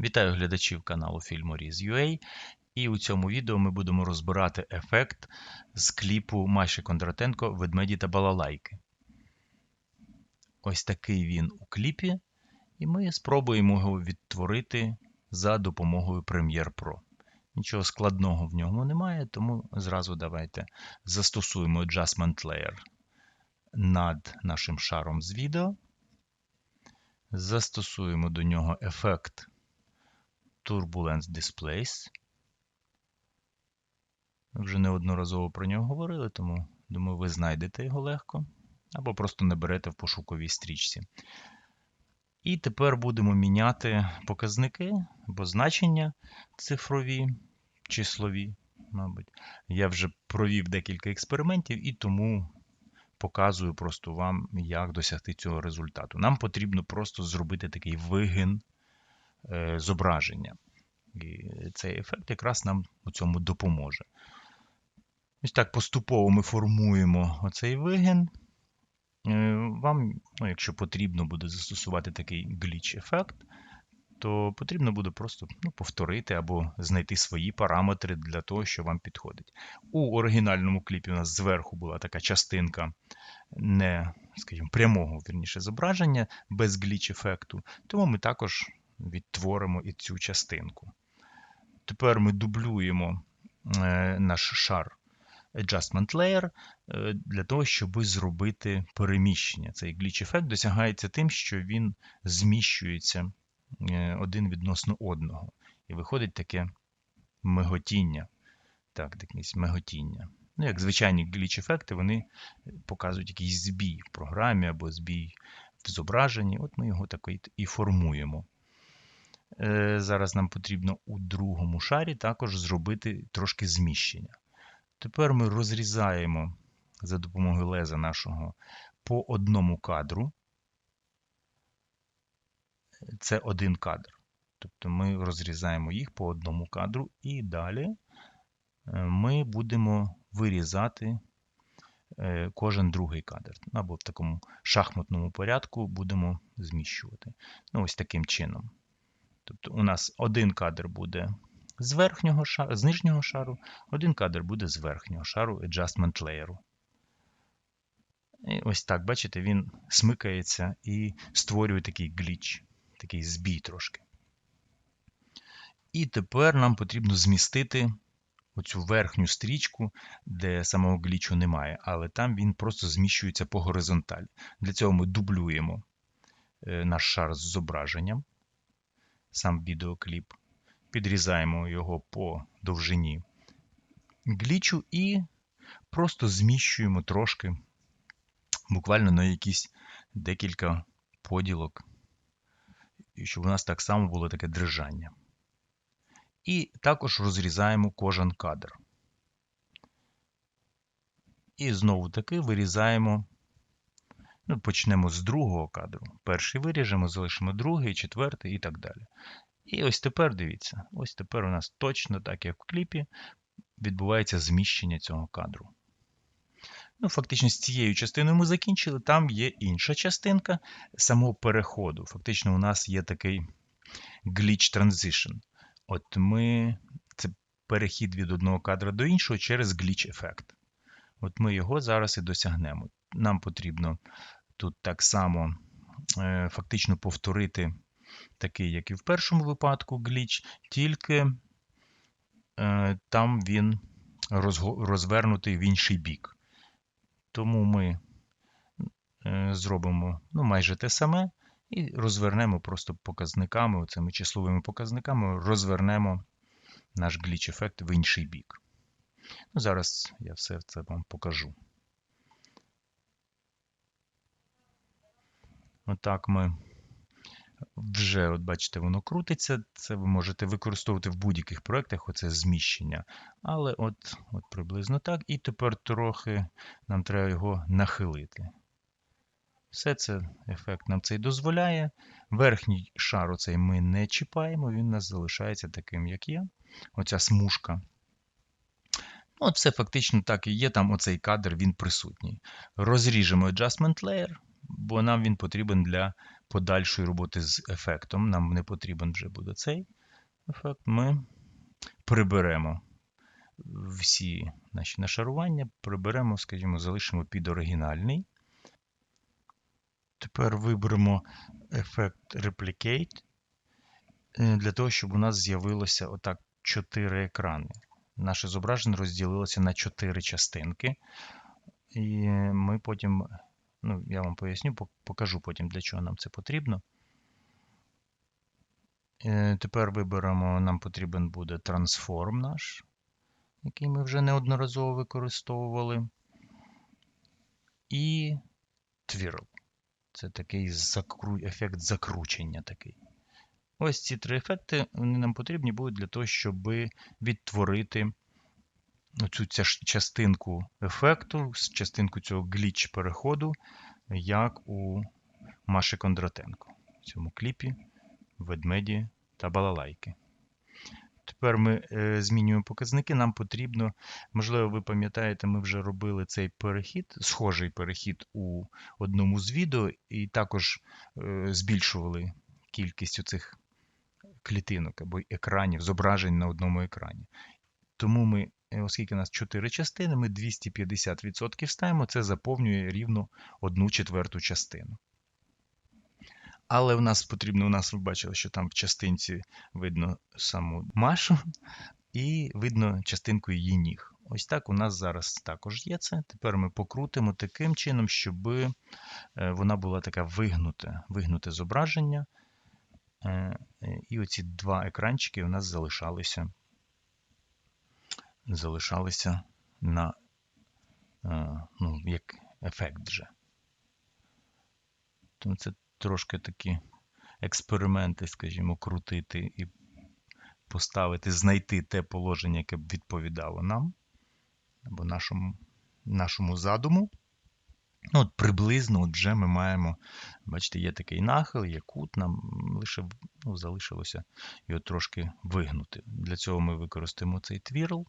Вітаю глядачів каналу Filmoriz.ua і у цьому відео ми будемо розбирати ефект з кліпу Маші Кондратенко Ведмеді та балалайки. Ось такий він у кліпі, і ми спробуємо його відтворити за допомогою Premiere Pro. Нічого складного в ньому немає, тому зразу давайте застосуємо Adjustment Layer над нашим шаром з відео. Застосуємо до нього ефект Turbulence Displace. Ми вже неодноразово про нього говорили, тому думаю, ви знайдете його легко. Або просто наберете в пошуковій стрічці. І тепер будемо міняти показники або значення цифрові, числові, мабуть. Я вже провів декілька експериментів і тому показую просто вам, як досягти цього результату. Нам потрібно просто зробити такий вигин зображення. І цей ефект якраз нам у цьому допоможе. Ось так поступово ми формуємо оцей вигін. Е, вам, ну, якщо потрібно буде застосувати такий гліч-ефект, то потрібно буде просто ну, повторити або знайти свої параметри для того, що вам підходить. У оригінальному кліпі у нас зверху була така частинка не, скажімо, прямого вірніше, зображення без гліч-ефекту, тому ми також відтворимо і цю частинку. Тепер ми дублюємо е, наш шар Adjustment Layer е, для того, щоб зробити переміщення. Цей гліч-ефект досягається тим, що він зміщується е, один відносно одного. І виходить таке миготіння. Так, якесь миготіння. Ну, як звичайні гліч-ефекти, вони показують якийсь збій в програмі або збій в зображенні. От ми його так і формуємо. Е, зараз нам потрібно у другому шарі також зробити трошки зміщення. Тепер ми розрізаємо за допомогою леза нашого по одному кадру. Це один кадр. Тобто ми розрізаємо їх по одному кадру, і далі е, ми будемо вирізати е, кожен другий кадр. Або в такому шахматному порядку будемо зміщувати. Ну, Ось таким чином. Тобто у нас один кадр буде з верхнього шару, з нижнього шару, один кадр буде з верхнього шару Adjustment Layer. І ось так, бачите, він смикається і створює такий гліч, такий збій трошки. І тепер нам потрібно змістити оцю верхню стрічку, де самого глічу немає, але там він просто зміщується по горизонталі. Для цього ми дублюємо е, наш шар з зображенням, сам відеокліп, підрізаємо його по довжині глічу і просто зміщуємо трошки, буквально на якісь декілька поділок, щоб у нас так само було таке дрижання. І також розрізаємо кожен кадр. І знову таки вирізаємо, ну, почнемо з другого кадру. Перший виріжемо, залишимо другий, четвертий і так далі. І ось тепер дивіться, ось тепер у нас точно так, як в кліпі, відбувається зміщення цього кадру. Ну, Фактично, з цією частиною ми закінчили. Там є інша частинка самого переходу. Фактично, у нас є такий glitch transition. От ми це перехід від одного кадра до іншого через гліч-ефект. От ми його зараз і досягнемо. Нам потрібно тут так само е, фактично повторити такий, як і в першому випадку, гліч, тільки е, там він розвернутий в інший бік. Тому ми е, зробимо ну, майже те саме, і розвернемо просто показниками, оцими числовими показниками, розвернемо наш гліч-ефект в інший бік. Ну, Зараз я все це вам покажу. Отак ми вже, от бачите, воно крутиться. Це ви можете використовувати в будь-яких проєктах оце зміщення. Але от, от приблизно так. І тепер трохи нам треба його нахилити. Все це ефект нам цей дозволяє. Верхній шар оцей ми не чіпаємо, він у нас залишається таким, як є. Оця смужка. Ну, от все фактично так і є. Там оцей кадр він присутній. Розріжемо Adjustment Layer, бо нам він потрібен для подальшої роботи з ефектом, нам не потрібен вже буде цей ефект, ми приберемо всі наші нашарування, приберемо, скажімо, залишимо під оригінальний. Тепер виберемо ефект Replicate е, для того, щоб у нас з'явилося отак 4 екрани. Наше зображення розділилося на 4 частинки. І ми потім, ну, я вам поясню, покажу потім, для чого нам це потрібно. Е, тепер виберемо, нам потрібен буде трансформ наш, який ми вже неодноразово використовували. І Twirl. Це такий закру... ефект закручення такий. Ось ці три ефекти вони нам потрібні будуть для того, щоб відтворити цю частинку ефекту, частинку цього гліч переходу, як у Маші Кондратенко в цьому кліпі ведмеді та балалайки. Тепер ми е, змінюємо показники. Нам потрібно, можливо, ви пам'ятаєте, ми вже робили цей перехід, схожий перехід у одному з відео, і також е, збільшували кількість цих клітинок або екранів, зображень на одному екрані. Тому ми, оскільки у нас 4 частини, ми 250% ставимо, це заповнює рівно 1 четверту частину. Але в нас потрібно, у нас ви бачили, що там в частинці видно саму Машу, і видно частинку її ніг. Ось так у нас зараз також є це. Тепер ми покрутимо таким чином, щоб е, вона була така вигнута, вигнуте зображення. Е, і оці два екранчики у нас залишалися залишалися на е, ну, як ефект вже. Тому це трошки такі експерименти, скажімо, крутити і поставити, знайти те положення, яке б відповідало нам або нашому нашому задуму. Ну, от Приблизно от вже ми маємо, бачите, є такий нахил, є кут, нам лише ну, залишилося його трошки вигнути. Для цього ми використаємо цей твірл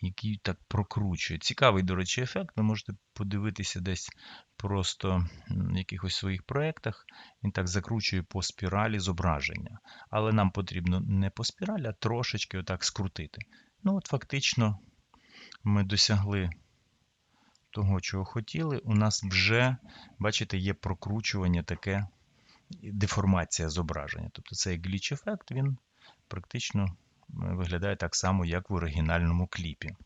який так прокручує. Цікавий, до речі, ефект. Ви можете подивитися десь просто в якихось своїх проєктах. Він так закручує по спіралі зображення. Але нам потрібно не по спіралі, а трошечки отак скрутити. Ну, от фактично, ми досягли того, чого хотіли. У нас вже, бачите, є прокручування таке. Деформація зображення. Тобто цей гліч-ефект, він практично виглядає так само, як в оригінальному кліпі.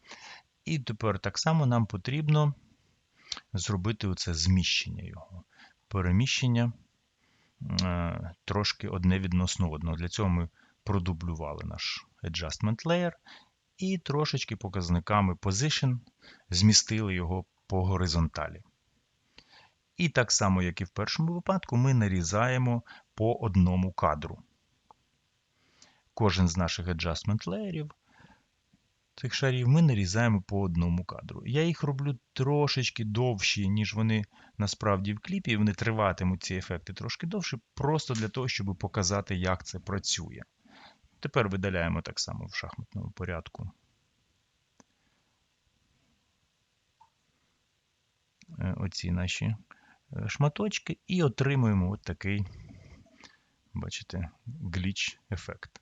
І тепер так само нам потрібно зробити оце зміщення його. Переміщення е, трошки одне відносно одного. Для цього ми продублювали наш Adjustment Layer і трошечки показниками Position змістили його по горизонталі. І так само, як і в першому випадку, ми нарізаємо по одному кадру кожен з наших adjustment леєрів цих шарів ми нарізаємо по одному кадру. Я їх роблю трошечки довші, ніж вони насправді в кліпі, вони триватимуть ці ефекти трошки довше, просто для того, щоб показати, як це працює. Тепер видаляємо так само в шахматному порядку. Е, оці наші е, шматочки, і отримуємо от такий, бачите, гліч-ефект.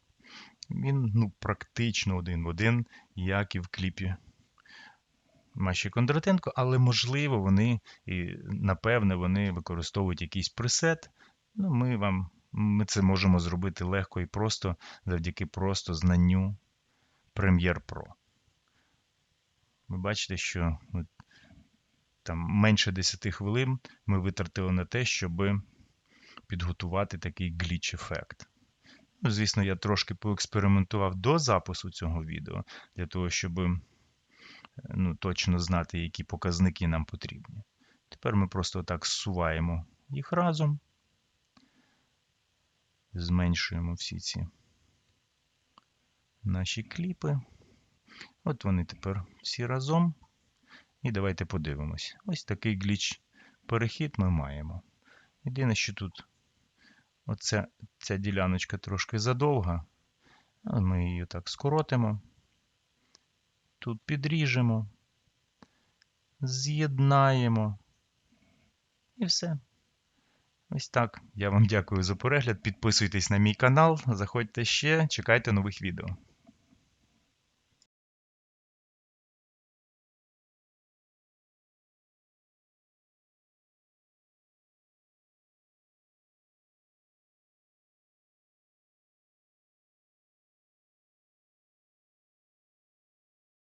Він ну, практично один в один, як і в кліпі Маші Кондратенко, але, можливо, вони, і напевне, вони використовують якийсь пресет. Ну, Ми вам, ми це можемо зробити легко і просто завдяки просто знанню Premiere Pro. Ви бачите, що ну, там менше 10 хвилин ми витратили на те, щоб підготувати такий гліч-ефект. Ну, Звісно, я трошки поекспериментував до запису цього відео, для того, щоб ну, точно знати, які показники нам потрібні. Тепер ми просто так зсуваємо їх разом, зменшуємо всі ці наші кліпи. От вони тепер всі разом. І давайте подивимось. Ось такий гліч-перехід ми маємо. Єдине, що тут Оця ця діляночка трошки задовга. Ми її так скоротимо. Тут підріжемо, з'єднаємо і все. Ось так. Я вам дякую за перегляд. Підписуйтесь на мій канал, заходьте ще, чекайте нових відео.